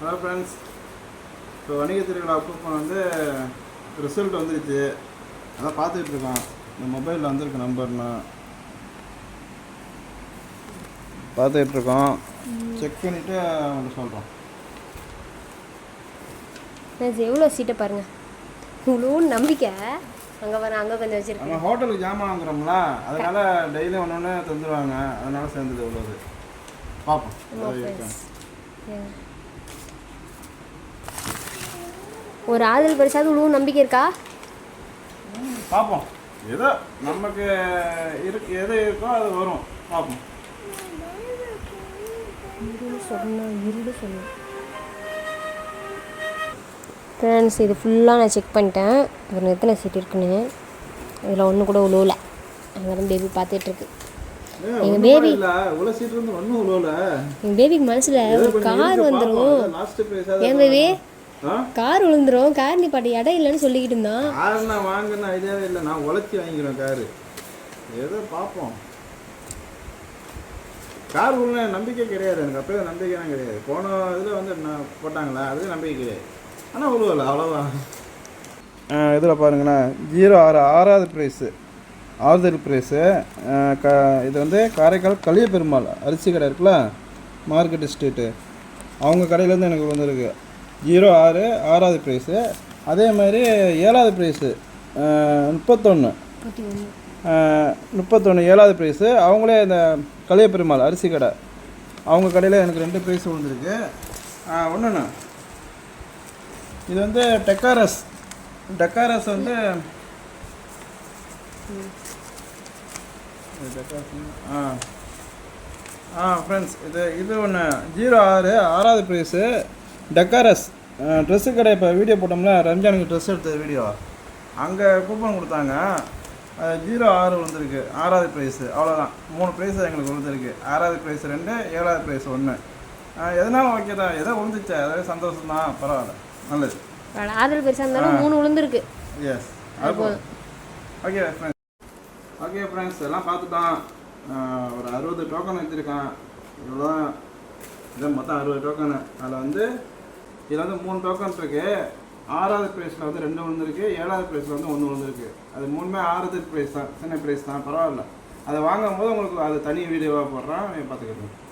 Hello friends இப்போ வணிக திருவிழா கூப்பன் வந்து ரிசல்ட் வந்துருச்சு. அதான் இருக்கோம். இந்த மொபைலில் வந்திருக்கு நம்பர்னா இருக்கோம். செக் பண்ணிவிட்டு உங்களுக்கு சொல்கிறோம் ஃப்ரெண்ட்ஸ் எவ்வளோ சீட்டை பாருங்க. இவ்வளோ நம்பிக்கை. அங்கே பாருங்க அங்கே கொஞ்சம் வச்சிருக்கேன். நம்ம ஹோட்டலுக்கு ஜாமான் வாங்குறோம்ல அதனால டெய்லியும் ஒன்று ஒன்று தந்துடுவாங்க அதனால சேர்ந்தது இவ்வளோது பார்ப்போம் ஆமாம் எதாவது இருக்கா. ஃப்ரெண்ட்ஸ் ஒரு ஆதல் பரிசாவது இவ்வளோ நம்பிக்கை இருக்கா? பார்ப்போம் ஏதோ நமக்கு இருக்கு எது இருக்கோ அது வரும். பார்ப்போம் ஃப்ரெண்ட்ஸ் இது ஃபுல்லாக நான் செக் பண்ணிட்டேன். இதில் எத்தனை சீட் இருக்குன்னு. இதில் ஒன்று கூட உழுவல. அங்கே தான் பேபி பார்த்துட்ருக்கு. எங்க baby- இல்லை. இவ்வளோ சீட் இருந்து ஒன்றும் இவ்வளோல எங்கள் பேபிக்கு மனசில் ஒரு கார் வந்துடும் ஏன் பேபி கார் விழுந்துரும். கார் நிப்பாட்டி இடம் இல்லைன்னு சொல்லிக்கிட்டு இருந்தான். கார் நான் வாங்கின ஐடியாவே இல்லை. நான் உழைச்சி வாங்கிக்கிறேன் காரு. ஏதோ பார்ப்போம். கார் உள்ள நம்பிக்கை கிடையாது. எனக்கு அப்பவே நம்பிக்கைலாம் கிடையாது. போன இதில் வந்து நான் போட்டாங்களா? அது நம்பிக்கை கிடையாது. ஆனால் உழுவல அவ்வளோவா இதில் பாருங்களேன் ஜீரோ ஆறு ஆறாவது ப்ரைஸு ஆறுதல் ப்ரைஸு க இது வந்து காரைக்கால் கலிய பெருமாள் அரிசி கடை இருக்குல்ல? Market street. அவங்க கடையிலேருந்து எனக்கு வந்திருக்கு ஜீரோ ஆறு ஆறாவது ப்ரைஸு அதே மாதிரி ஏழாவது ப்ரைஸு முப்பத்தொன்று முப்பத்தொன்று ஏழாவது ப்ரைஸு அவங்களே இந்த கலிய பெருமாள் அரிசி கடை. அவங்க கடையில் எனக்கு ரெண்டு ப்ரைஸ் விழுந்திருக்கு. ஒன்று இது வந்து டெக்காரஸ். டெக்காரஸ் வந்து ஆ. ஆ ஃப்ரெண்ட்ஸ் இது இது ஒன்று ஜீரோ ஆறு ஆறாவது ப்ரைஸு டெக்காரஸ் ட்ரெஸ்ஸு கடை இப்போ வீடியோ போட்டோம்ல ரம்ஜானுக்கு ட்ரெஸ் எடுத்த வீடியோ அங்கே கூப்பன் கொடுத்தாங்க. ஜீரோ ஆறு விழுந்திருக்கு ஆறாவது ப்ரைஸு அவ்வளோதான் மூணு ப்ரைஸ் எங்களுக்கு விழுந்திருக்கு ஆறாவது ப்ரைஸ் ரெண்டு ஏழாவது ப்ரைஸ் ஒன்று எதனாலும் ஓகே தான்? எதோ விழுந்துச்சு. அதாவது சந்தோஷம் தான் பரவாயில்ல. நல்லது. பெருசாக இருந்தாலும் மூணு விழுந்துருக்கு. எஸ் அது ஓகே ஃப்ரெண்ட்ஸ் ஓகே ஃப்ரெண்ட்ஸ் எல்லாம் பார்த்துட்டோம் ஆஹ் ஒரு அறுபது டோக்கன் வச்சுருக்கான். இவ்வளோ இதான் மொத்தம் அறுபது டோக்கனு அதில் வந்து இதில் வந்து மூணு டோக்கன் இருக்கு. ஆறாவது ப்ரைஸில் வந்து ரெண்டு விழுந்திருக்கு. ஏழாவது ப்ரைஸில் வந்து ஒன்று விழுந்திருக்கு. அது மூணுமே ஆறாவது ப்ரைஸ் தான். சின்ன ப்ரைஸ் தான். பரவாயில்ல. அதை வாங்கும்போது உங்களுக்கு அது தனி வீடியோவாக போடுறான். பார்த்துக்கிட்டேன் பார்த்துக்கிட்டு